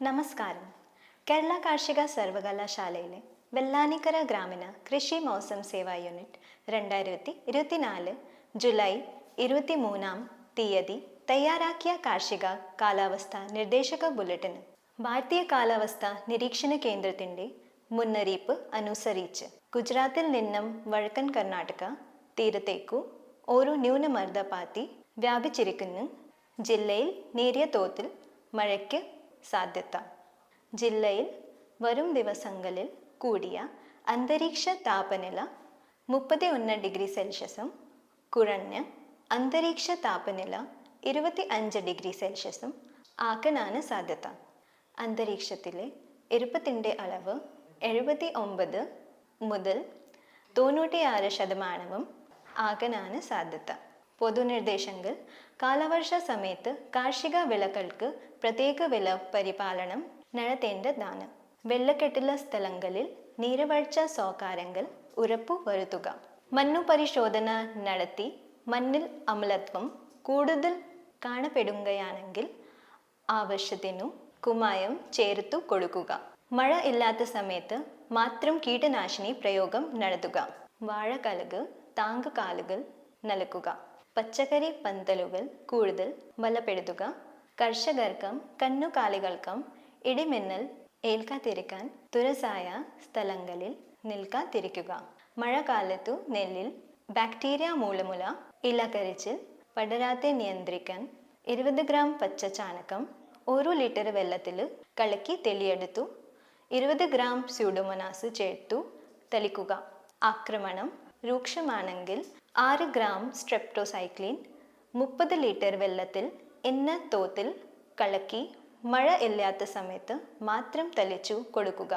നമസ്കാരം. കേരള കാർഷിക സർവകലാശാലയിലെ വെള്ളാനിക്കര ഗ്രാമീണ കൃഷി മൗസം സേവാ യൂണിറ്റ് രണ്ടായിരത്തി ഇരുപത്തിനാല് ജൂലൈ ഇരുപത്തി മൂന്നാം തീയതി തയ്യാറാക്കിയ കാർഷിക കാലാവസ്ഥ നിർദ്ദേശക ബുള്ളറ്റിന് ഭാരതീയ കാലാവസ്ഥ നിരീക്ഷണ കേന്ദ്രത്തിന്റെ മുന്നറിയിപ്പ് അനുസരിച്ച് ഗുജറാത്തിൽ നിന്നും വടക്കൻ കർണാടക തീരത്തേക്കു ഒരു ന്യൂനമർദ്ദപാത്തി വ്യാപിച്ചിരിക്കുന്നു. ജില്ലയിൽ നേരിയ തോതിൽ മഴയ്ക്ക് സാധ്യത. ജില്ലയിൽ വരും ദിവസങ്ങളിൽ കൂടിയ അന്തരീക്ഷ താപനില മുപ്പത്തി ഒന്ന് ഡിഗ്രി സെൽഷ്യസും കുറഞ്ഞ അന്തരീക്ഷ താപനില ഇരുപത്തി അഞ്ച് ഡിഗ്രി സെൽഷ്യസും ആക്കാനാണ് സാധ്യത. അന്തരീക്ഷത്തിലെ ഇരുപ്പത്തിന്റെ അളവ് എഴുപത്തി ഒമ്പത് മുതൽ തൊണ്ണൂറ്റിയാറ് ശതമാനവും ആകാനാണ് സാധ്യത. പൊതുനിർദ്ദേശങ്ങൾ കാലവർഷ സമയത്ത് കാർഷിക വിളകൾക്ക് പ്രത്യേക വില പരിപാലനം നടത്തേണ്ടതാണ് വെള്ളക്കെട്ടുള്ള സ്ഥലങ്ങളിൽ നീരവഴ്ച സൗകാര്യങ്ങൾ ഉറപ്പുവരുത്തുക മണ്ണു പരിശോധന നടത്തി മണ്ണിൽ അമ്ലത്വം കൂടുതൽ കാണപ്പെടുകയാണെങ്കിൽ ആവശ്യത്തിനു കുമായം ചേർത്തു കൊടുക്കുക. മഴ ഇല്ലാത്ത സമയത്ത് മാത്രം കീടനാശിനി പ്രയോഗം നടത്തുക. വാഴക്കലക് താങ്കുകാലുകൾ നൽകുക. പച്ചക്കറി പന്തലുകൾ കൂടുതൽ ബലപ്പെടുത്തുക കർഷകർക്കും കന്നുകാലികൾക്കും ഇടിമിന്നൽ ഏൽക്കാതിരിക്കാൻ തുരസായ സ്ഥലങ്ങളിൽ നിൽക്കാതിരിക്കുക. മഴക്കാലത്തു നെല്ലിൽ ബാക്ടീരിയ മൂലമുല ഇലകരിച്ചിൽ പടരാതെ നിയന്ത്രിക്കാൻ ഇരുപത് ഗ്രാം പച്ച ചാണകം ഒരു ലിറ്റർ വെള്ളത്തിൽ കലക്കി തെളിയെടുത്തു ഇരുപത് ഗ്രാം സ്യൂഡോമോനാസ് ചേർത്തു തളിക്കുക. ആക്രമണം രൂക്ഷമാണെങ്കിൽ ആറ് ഗ്രാം സ്ട്രെപ്റ്റോസൈക്ലിൻ മുപ്പത് ലിറ്റർ വെള്ളത്തിൽ എന്ന തോതിൽ കലക്കി മഴ ഇല്ലാത്ത സമയത്ത് മാത്രം തളിച്ചു കൊടുക്കുക.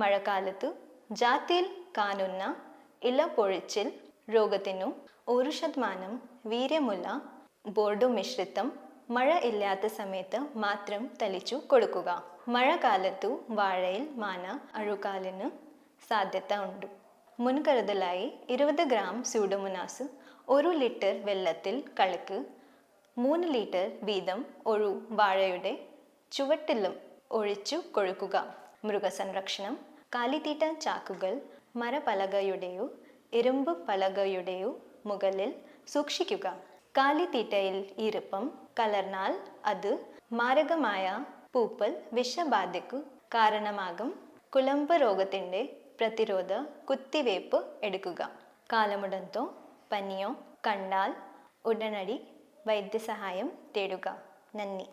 മഴക്കാലത്ത് ജാതിയിൽ കാണുന്ന ഇല പൊഴിച്ചിൽ രോഗത്തിനു ഒരു ശതമാനം വീര്യമുള്ള ബോർഡോ മിശ്രിതം മഴ ഇല്ലാത്ത സമയത്ത് മാത്രം തളിച്ചു കൊടുക്കുക. മഴക്കാലത്തു വാഴയിൽ മാന അഴുകാലിന് സാധ്യത ഉണ്ട്. മുൻകരുതലായി ഇരുപത് ഗ്രാം സ്യൂഡോമോനാസ് ഒരു ലിറ്റർ വെള്ളത്തിൽ കലക്ക് മൂന്ന് ലിറ്റർ വീതം ഒരു വാഴയുടെ ചുവട്ടിലും ഒഴിച്ചു കൊഴുക്കുക. മൃഗസംരക്ഷണം കാലിത്തീറ്റ ചാക്കുകൾ മരപ്പലകയുടെയോ ഇരുമ്പ് പലകയുടെയോ മുകളിൽ സൂക്ഷിക്കുക. കാലിത്തീറ്റയിൽ ഈർപ്പം കലർന്നാൽ അത് മാരകമായ പൂപ്പൽ വിഷബാധയ്ക്കു കാരണമാകും. കുളമ്പ് രോഗത്തിന്റെ പ്രതിരോധ കുത്തിവയ്പ് എടുക്കുക. കാലമുടന്തോ പനിയോ കണ്ടാൽ ഉടനടി വൈദ്യസഹായം തേടുക. നന്ദി.